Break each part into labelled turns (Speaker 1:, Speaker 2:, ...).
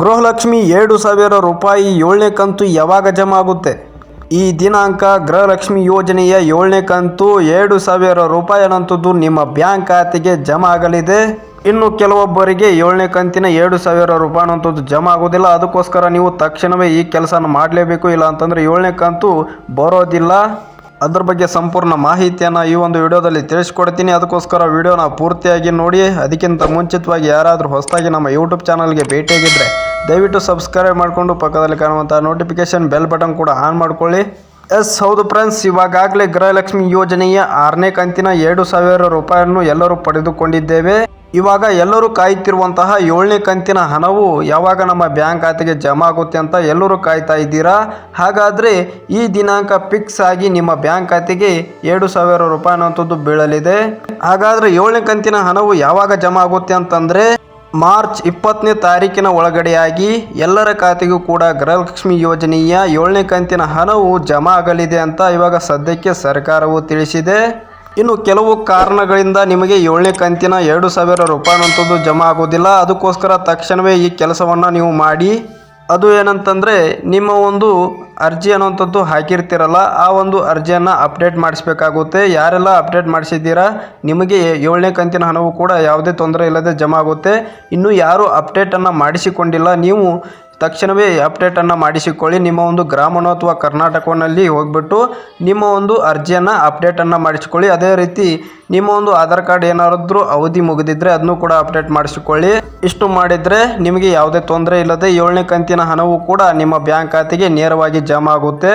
Speaker 1: ಗೃಹಲಕ್ಷ್ಮಿ ಎರಡು ಸಾವಿರ ರೂಪಾಯಿ ಏಳನೇ ಕಂತು ಯಾವಾಗ ಜಮಾ ಆಗುತ್ತೆ ಈ ದಿನಾಂಕ ಗೃಹಲಕ್ಷ್ಮಿ ಯೋಜನೆಯ ಏಳನೇ ಕಂತು ಎರಡು ಸಾವಿರ ರೂಪಾಯಿ ಅನ್ನೋಂಥದ್ದು ನಿಮ್ಮ ಬ್ಯಾಂಕ್ ಖಾತೆಗೆ ಜಮಾ ಆಗಲಿದೆ? ಇನ್ನು ಕೆಲವೊಬ್ಬರಿಗೆ ಏಳನೇ ಕಂತಿನ ಎರಡು ಸಾವಿರ ರೂಪಾಯಿ ಅನ್ನೋಂಥದ್ದು ಜಮಾ ಆಗೋದಿಲ್ಲ ಅದಕ್ಕೋಸ್ಕರ ನೀವು ತಕ್ಷಣವೇ ಈ ಕೆಲಸನ ಮಾಡಲೇಬೇಕು. ಇಲ್ಲ ಅಂತಂದರೆ ಏಳನೇ ಕಂತು ಬರೋದಿಲ್ಲ. ಅದ್ರ ಬಗ್ಗೆ ಸಂಪೂರ್ಣ ಮಾಹಿತಿಯನ್ನು ಈ ಒಂದು ವಿಡಿಯೋದಲ್ಲಿ ತಿಳಿಸ್ಕೊಡ್ತೀನಿ. ಅದಕ್ಕೋಸ್ಕರ ವಿಡಿಯೋನ ಪೂರ್ತಿಯಾಗಿ ನೋಡಿ. ಅದಕ್ಕಿಂತ ಮುಂಚಿತವಾಗಿ ಯಾರಾದರೂ ಹೊಸದಾಗಿ ನಮ್ಮ ಯೂಟ್ಯೂಬ್ ಚಾನಲ್ಗೆ ಭೇಟಿಯಾಗಿದ್ದರೆ ದಯವಿಟ್ಟು ಸಬ್ಸ್ಕ್ರೈಬ್ ಮಾಡಿಕೊಂಡು ಪಕ್ಕದಲ್ಲಿ ಕಾಣುವಂಥ ನೋಟಿಫಿಕೇಷನ್ ಬೆಲ್ ಬಟನ್ ಕೂಡ ಆನ್ ಮಾಡ್ಕೊಳ್ಳಿ. ಎಸ್ ಹೌದು ಫ್ರೆಂಡ್ಸ್ ಇವಾಗಲೇ ಗೃಹಲಕ್ಷ್ಮಿ ಯೋಜನೆಯ ಆರನೇ ಕಂತಿನ ಎರಡು ಸಾವಿರ ರೂಪಾಯಿಯನ್ನು ಎಲ್ಲರೂ ಪಡೆದುಕೊಂಡಿದ್ದೇವೆ. ಇವಾಗ ಎಲ್ಲರೂ ಕಾಯುತ್ತಿರುವಂತಹ ಏಳನೇ ಕಂತಿನ ಹಣವು ಯಾವಾಗ ನಮ್ಮ ಬ್ಯಾಂಕ್ ಖಾತೆಗೆ ಜಮಾ ಆಗುತ್ತೆ ಅಂತ ಎಲ್ಲರೂ ಕಾಯ್ತಾ ಇದ್ದೀರಾ? ಹಾಗಾದರೆ ಈ ದಿನಾಂಕ ಫಿಕ್ಸ್ ಆಗಿ ನಿಮ್ಮ ಬ್ಯಾಂಕ್ ಖಾತೆಗೆ ಎರಡು ಸಾವಿರ ರೂಪಾಯಿ ಅನ್ನೋಂಥದ್ದು ಬೀಳಲಿದೆ. ಹಾಗಾದರೆ ಏಳನೇ ಕಂತಿನ ಹಣವು ಯಾವಾಗ ಜಮಾ ಆಗುತ್ತೆ ಅಂತಂದರೆ ಮಾರ್ಚ್ ಇಪ್ಪತ್ತನೇ ತಾರೀಕಿನ ಒಳಗಡೆಯಾಗಿ ಎಲ್ಲರ ಖಾತೆಗೂ ಕೂಡ ಗೃಹಲಕ್ಷ್ಮಿ ಯೋಜನೆಯ ಏಳನೇ ಕಂತಿನ ಹಣವು ಜಮಾ ಆಗಲಿದೆ ಅಂತ ಇವಾಗ ಸದ್ಯಕ್ಕೆ ಸರ್ಕಾರವು ತಿಳಿಸಿದೆ. ಇನ್ನು ಕೆಲವು ಕಾರಣಗಳಿಂದ ನಿಮಗೆ ಏಳನೇ ಕಂತಿನ ಎರಡು ಸಾವಿರ ರೂಪಾಯಿ ಅಂಥದ್ದು ಜಮಾ ಆಗೋದಿಲ್ಲ ಅದಕ್ಕೋಸ್ಕರ ತಕ್ಷಣವೇ ಈ ಕೆಲಸವನ್ನು ನೀವು ಮಾಡಿ. ಅದು ಏನಂತಂದರೆ, ನಿಮ್ಮ ಒಂದು ಅರ್ಜಿ ಅನ್ನುವಂಥದ್ದು ಹಾಕಿರ್ತೀರಲ್ಲ, ಆ ಒಂದು ಅರ್ಜಿಯನ್ನು ಅಪ್ಡೇಟ್ ಮಾಡಿಸ್ಬೇಕಾಗುತ್ತೆ. ಯಾರೆಲ್ಲ ಅಪ್ಡೇಟ್ ಮಾಡಿಸಿದ್ದೀರಾ, ನಿಮಗೆ ಏಳನೇ ಕಂತಿನ ಹಣವು ಕೂಡ ಯಾವುದೇ ತೊಂದರೆ ಇಲ್ಲದೆ ಜಮಾ ಆಗುತ್ತೆ. ಇನ್ನು ಯಾರು ಅಪ್ಡೇಟನ್ನು ಮಾಡಿಸಿಕೊಂಡಿಲ್ಲ, ನೀವು ತಕ್ಷಣವೇ ಅಪ್ಡೇಟನ್ನು ಮಾಡಿಸಿಕೊಳ್ಳಿ. ನಿಮ್ಮ ಒಂದು ಗ್ರಾಮನೋ ಅಥವಾ ಕರ್ನಾಟಕದಲ್ಲಿ ಹೋಗ್ಬಿಟ್ಟು ನಿಮ್ಮ ಒಂದು ಅರ್ಜಿಯನ್ನು ಅಪ್ಡೇಟನ್ನು ಮಾಡಿಸಿಕೊಳ್ಳಿ. ಅದೇ ರೀತಿ ನಿಮ್ಮ ಒಂದು ಆಧಾರ್ ಕಾರ್ಡ್ ಏನಾದರೂ ಅವಧಿ ಮುಗಿದಿದ್ರೆ ಅದನ್ನು ಕೂಡ ಅಪ್ಡೇಟ್ ಮಾಡಿಸಿಕೊಳ್ಳಿ. ಇಷ್ಟು ಮಾಡಿದರೆ ನಿಮಗೆ ಯಾವುದೇ ತೊಂದರೆ ಇಲ್ಲದೆ ಏಳನೇ ಕಂತಿನ ಹಣವು ಕೂಡ ನಿಮ್ಮ ಬ್ಯಾಂಕ್ ಖಾತೆಗೆ ನೇರವಾಗಿ ಜಮಾ ಆಗುತ್ತೆ.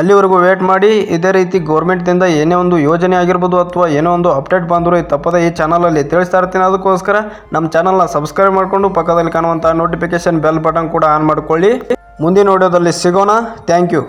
Speaker 1: ಅಲ್ಲಿವರೆಗೂ ವೇಟ್ ಮಾಡಿ. ಇದೇ ರೀತಿ ಗೌರ್ಮೆಂಟ್ದಿಂದ ಏನೇ ಒಂದು ಯೋಜನೆ ಆಗಿರ್ಬೋದು ಅಥವಾ ಏನೋ ಒಂದು ಅಪ್ಡೇಟ್ ಬಂದರೂ ಈ ತಪ್ಪದ ಈ ಚಾನಲಲ್ಲಿ ತಿಳಿಸ್ತಾ ಇರ್ತೀನಿ. ಅದಕ್ಕೋಸ್ಕರ ನಮ್ಮ ಚಾನಲ್ನ ಸಬ್ಸ್ಕ್ರೈಬ್ ಮಾಡಿಕೊಂಡು ಪಕ್ಕದಲ್ಲಿ ಕಾಣುವಂಥ ನೋಟಿಫಿಕೇಶನ್ ಬೆಲ್ ಬಟನ್ ಕೂಡ ಆನ್ ಮಾಡಿಕೊಳ್ಳಿ. ಮುಂದಿನ ವಿಡಿಯೋದಲ್ಲಿ ಸಿಗೋಣ. Thank you